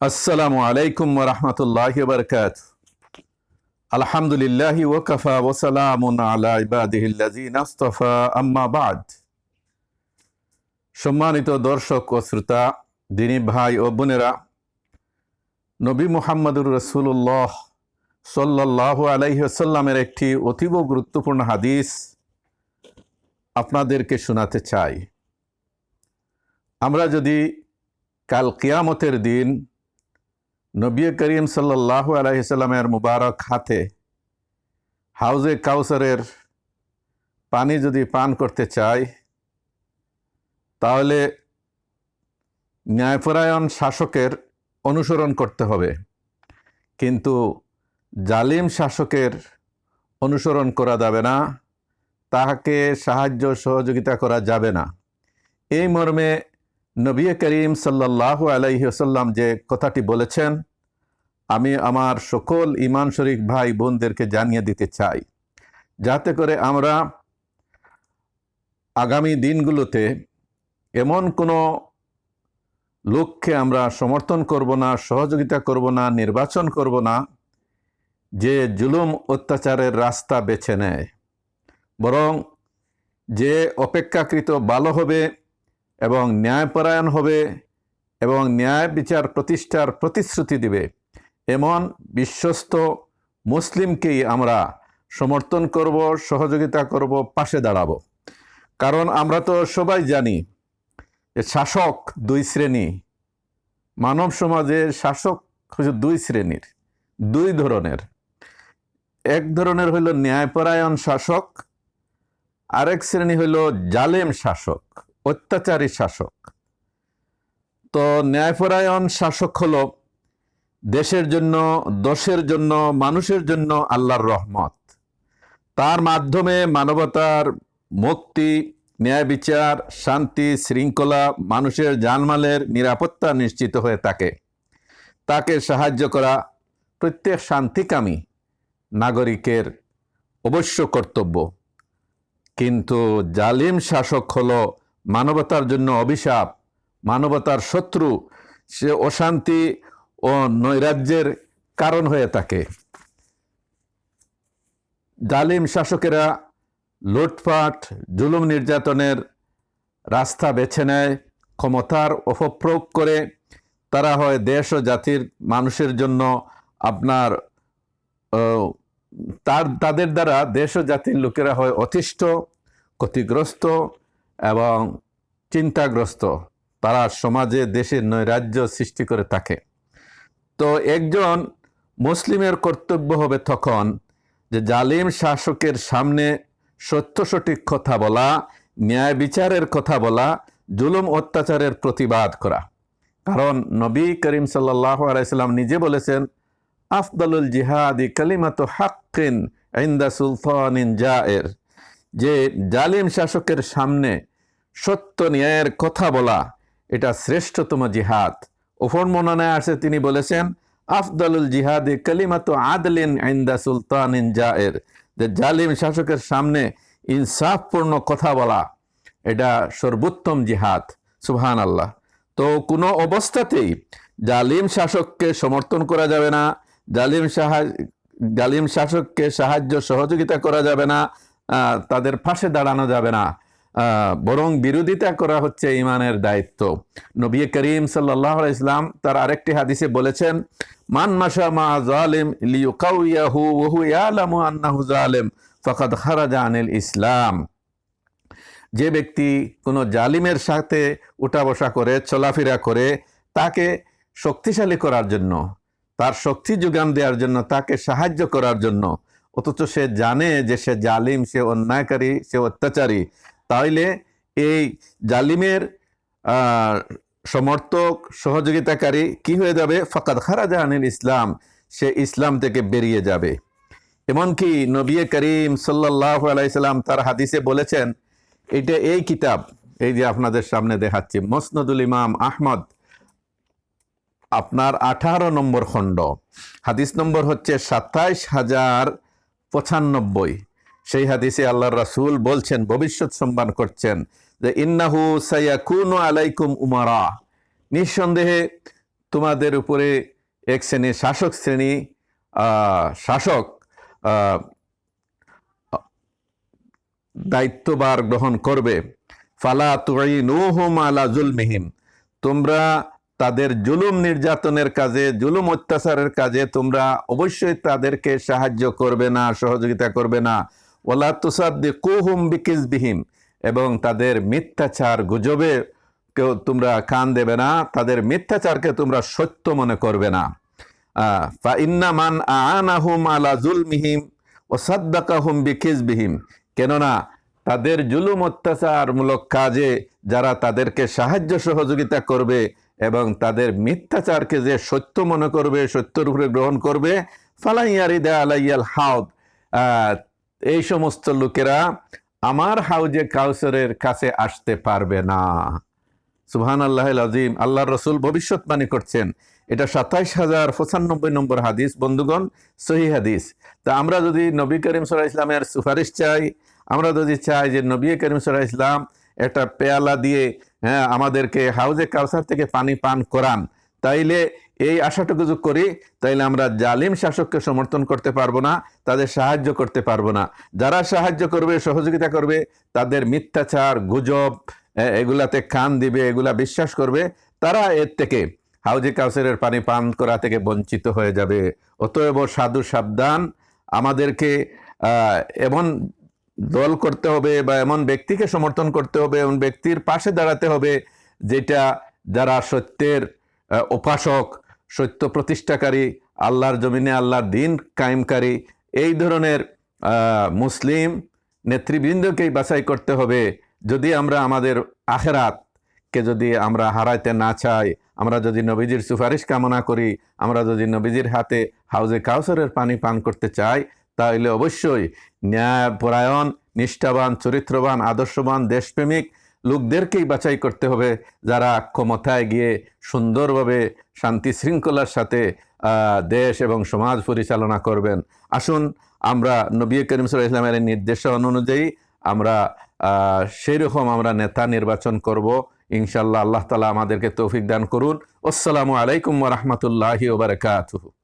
আসসালামু আলাইকুম রহমতুল্লাহ বরকাত আলহামদুলিল্লাহ ওকফা ওসালামুন আলা ইবাদিহিল্লাযিন আস্তাফা, আম্মা বাদ। সম্মানিত দর্শক ও শ্রোতা, দিনী ভাই ও বোনেরা, নবী মুহাম্মদুর রসুল্লাহ সাল্লাহ আলাইসাল্লামের একটি অতীব গুরুত্বপূর্ণ হাদিস আপনাদেরকে শোনাতে চাই। আমরা যদি কাল কিয়ামতের দিন নবী করিম সাল্লাহ আলাইসাল্লামের মুবারক হাতে হাউজে কাউসারের পানি যদি পান করতে চাই তাহলে ন্যায়পরায়ণ শাসকের অনুসরণ করতে হবে। কিন্তু জালিম শাসকের অনুসরণ করা যাবে না, তাহাকে সাহায্য সহযোগিতা করা যাবে না। এই মর্মে নবী করিম সাল্লাহ আলাইসাল্লাম যে কথাটি বলেছেন আমি আমার সকল ইমান শরিক ভাই বোনদেরকে জানিয়ে দিতে চাই। যাতে করে আমরা আগামী দিনগুলোতে এমন কোনো লোককে আমরা সমর্থন করব না, সহযোগিতা করব না, নির্বাচন করব না, যে জুলুম অত্যাচারের রাস্তা বেছে নেয়। বরং যে অপেক্ষাকৃত ভালো হবে এবং ন্যায়পরায়ণ হবে এবং ন্যায় বিচার প্রতিষ্ঠার প্রতিশ্রুতি দিবে এমন বিশ্বস্ত মুসলিমকেই আমরা সমর্থন করব, সহযোগিতা করব, পাশে দাঁড়াবো। কারণ আমরা তো সবাই জানি যে শাসক দুই শ্রেণি। মানব সমাজের শাসক হচ্ছে দুই শ্রেণির, দুই ধরনের। এক ধরনের হইল ন্যায়পরায়ণ শাসক, আরেক শ্রেণি হইল জালেম শাসক, অত্যাচারী শাসক। তো ন্যায়পরায়ণ শাসক হলো দেশের জন্য, দোষের জন্য, মানুষের জন্য আল্লাহর রহমত। তার মাধ্যমে মানবতার মুক্তি, ন্যায় বিচার, শান্তি, শৃঙ্খলা, মানুষের জানমালের নিরাপত্তা নিশ্চিত হয়ে থাকে। তাকে সাহায্য করা প্রত্যেক শান্তিকামী নাগরিকের অবশ্য কর্তব্য। কিন্তু জালিম শাসক হল মানবতার জন্য অভিশাপ, মানবতার শত্রু। সে অশান্তি ও নৈরাজ্যের কারণ হয়ে থাকে। জালিম শাসকেরা লুটপাট, জুলুম নির্যাতনের রাস্তা বেছে নেয়, ক্ষমতার অপপ্রয়োগ করে তারা হয় দেশ ও জাতির মানুষের জন্য আপনার তার, তাদের দ্বারা দেশ ও জাতির লোকেরা হয় অতিষ্ঠ, ক্ষতিগ্রস্ত এবং চিন্তাগ্রস্ত। তারা সমাজে দেশের নৈরাজ্য সৃষ্টি করে থাকে। তো একজন মুসলিমের কর্তব্য হবে তখন যে জালিম শাসকের সামনে সত্য সঠিক কথা বলা, ন্যায় বিচারের কথা বলা, জুলুম অত্যাচারের প্রতিবাদ করা। কারণ নবী করিম সাল্লাহ আলাইসাল্লাম নিজে বলেছেন, আফদলুল জিহাদি কালিমাত হাক্কিন ইন্দা সুলতানিন জায়ের। যে জালিম শাসকের সামনে সত্য ন্যায়ের কথা বলা, এটা শ্রেষ্ঠতম জিহাদ। ওফর মননায় আসে, তিনি বলেছেন, আফদলুল জিহাদি কালিমাত আদলিন আইন্দা সুলতানিন জায়ের। যে জালিম শাসকের সামনে ইনসাফপূর্ণ কথা বলা, এটা সর্বোত্তম জিহাদ সুবহান আল্লাহ তো কোনো অবস্থাতেই জালিম শাসককে সমর্থন করা যাবে না, জালিম সাহায্য জালিম শাসককে সাহায্য সহযোগিতা করা যাবে না তাদের পাশে দাঁড়ানো যাবে না। বরং বিরোধিতা করা হচ্ছে ইমানের দায়িত্ব। নবী করিম সাল্লাহ ইসলাম তার আরেকটি হাদিসে বলেছেন, মান মাসা মা জালিম লিউকাউয়াহু ওহু ইয়ালামু আন্নাহু জালিম, ফাকাদ খারাজা আনিল ইসলাম। যে ব্যক্তি কোনো জালিমের সাথে উঠা বসা করে, চলাফেরা করে, তাকে শক্তিশালী করার জন্য, তার শক্তি যোগান দেওয়ার জন্য, তাকে সাহায্য করার জন্য, অথচ সে জানে যে সে জালিম, সে অন্যায়কারী, সে অত্যাচারী তাইলে এই জালিমের সমর্থক সহযোগিতাকারী কি হয়ে যাবে? ফকাত খারাজা আনিল ইসলাম, সে ইসলাম থেকে বেরিয়ে যাবে। এমনকি নবী করিম সাল্লাহ আলাইসাল্লাম তার হাদিসে বলেছেন, এটা এই কিতাব, এই যে আপনাদের সামনে দেখাচ্ছি, মসনদুল ইমাম আহমদ, আপনার আঠারো নম্বর খণ্ড। হাদিস নম্বর হচ্ছে সাতাইশ হাজার পঁচানব্বই। সেই হাদিসে আল্লাহ রাসুল বলছেন, ভবিষ্যৎ সম্মান করছেন যে, ইন্নাহু সাইয়াকুনু আলাইকুম উমারা। নিঃসন্দেহে তোমাদের উপরে এক শ্রেণির শাসক শ্রেণি শাসক দায়িত্ববার গ্রহণ করবে। ফালা তুইনুহুম আলা জুলমিহিম। তোমরা তাদের জুলুম নির্যাতনের কাজে, জুলুম অত্যাচারের কাজে তোমরা অবশ্যই তাদেরকে সাহায্য করবে না, সহযোগিতা করবে না। ওলা তুসাদ্দি কুহুম বিকিজবিহিম, এবং তাদের মিথ্যাচার গুজবে কেউ তোমরা কান দেবে না, তাদের মিথ্যাচারকে তোমরা সত্য মনে করবে না। ফা ইন্না মান আনাহুম আলা জুলমিহিম ও সাদ্দাকাহুম বিকিজবিহিম, কেননা তাদের জুলুম অত্যাচারমূলক কাজে যারা তাদেরকে সাহায্য সহযোগিতা করবে এবং তাদের মিথ্যাচারকে যে সত্য মনে করবে, সত্যর উপরে গ্রহণ করবে, ফালাইয়ারিদা আলাইয়াল হাউদ। এই সমস্ত লোকেরা আমার হাউজে কাউসারের কাছে আসতে পারবে না। সুবহান আল্লাহ আজিম আল্লাহ রসুল ভবিষ্যৎবাণী করছেন। এটা সাতাইশ হাজার পঁচানব্বই নম্বর হাদিস, বন্ধুগণ, সহি হাদিস। তা আমরা যদি নবী করিম সাল্লাহ ইসলামের সুপারিশ চাই, আমরা যদি চাই যে নবী করিম সাল্লাহ ইসলাম একটা পেয়ালা দিয়ে হ্যাঁ আমাদেরকে হাউজে কাউসার থেকে পানি পান করান, তাইলে এই আশাটুকু যদি করি, তাইলে আমরা জালিম শাসককে সমর্থন করতে পারব না, তাদের সাহায্য করতে পারব না। যারা সাহায্য করবে, সহযোগিতা করবে, তাদের মিথ্যাচার, গুজব এগুলাতে কান দিবে, এগুলা বিশ্বাস করবে, তারা এর থেকে হাউজে কাউসারের পানি পান করা থেকে বঞ্চিত হয়ে যাবে। অতএব সাধু সাবধান, আমাদেরকে এমন দল করতে হবে বা এমন ব্যক্তিকে সমর্থন করতে হবে, এমন ব্যক্তির পাশে দাঁড়াতে হবে, যেটা যারা সত্যের উপাসক সত্য প্রতিষ্ঠাকারী, আল্লাহর জমিনে আল্লাহর দিন কায়েমকারী, এই ধরনের মুসলিম নেতৃবৃন্দকেই বাছাই করতে হবে। যদি আমরা আমাদের আখেরাতকে যদি আমরা হারাইতে না চাই, আমরা যদি নবীজির সুপারিশ কামনা করি, আমরা যদি নবীজির হাতে হাউজে কাউসারের পানি পান করতে চাই, তাহলে অবশ্যই ন্যায়পরায়ণ, নিষ্ঠাবান, চরিত্রবান, আদর্শবান, দেশপ্রেমিক লোকদেরকেই বাছাই করতে হবে যারা ক্ষমতায় গিয়ে সুন্দরভাবে শান্তি শৃঙ্খলার সাথে দেশ এবং সমাজ পরিচালনা করবেন। আসুন, আমরা নবী করিম আলাইহি ইসলামের নির্দেশনা অনুযায়ী আমরা সেই রকম আমরা নেতা নির্বাচন করব। ইনশাল্লাহ আল্লাহ তালা আমাদেরকে তৌফিক দান করুন। আসসালামু আলাইকুম রহমতুল্লাহি ওবরাকাতুহু